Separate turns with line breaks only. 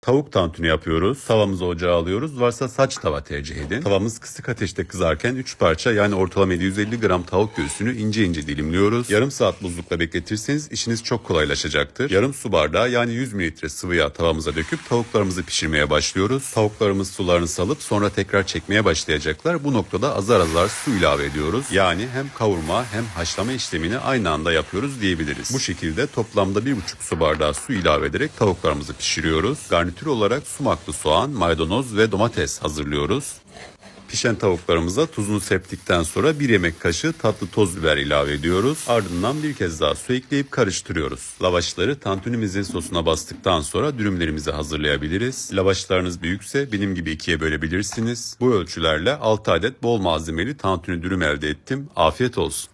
Tavuk tantuni yapıyoruz. Tavamızı ocağa alıyoruz. Varsa saç tava tercih edin. Tavamız kısık ateşte kızarken 3 parça yani ortalama 750 gram tavuk göğsünü ince ince dilimliyoruz. Yarım saat buzlukta bekletirseniz işiniz çok kolaylaşacaktır. Yarım su bardağı yani 100 mililitre sıvı yağ tavamıza döküp tavuklarımızı pişirmeye başlıyoruz. Tavuklarımız sularını salıp sonra tekrar çekmeye başlayacaklar. Bu noktada azar azar su ilave ediyoruz. Yani hem kavurma hem haşlama işlemini aynı anda yapıyoruz diyebiliriz. Bu şekilde toplamda 1,5 su bardağı su ilave ederek tavuklarımızı pişiriyoruz. Garnitür olarak sumaklı soğan, maydanoz ve domates hazırlıyoruz. Pişen tavuklarımıza tuzunu septikten sonra bir yemek kaşığı tatlı toz biber ilave ediyoruz. Ardından bir kez daha su ekleyip karıştırıyoruz. Lavaşları tantunimizin sosuna bastıktan sonra dürümlerimizi hazırlayabiliriz. Lavaşlarınız büyükse benim gibi ikiye bölebilirsiniz. Bu ölçülerle 6 adet bol malzemeli tantuni dürüm elde ettim. Afiyet olsun.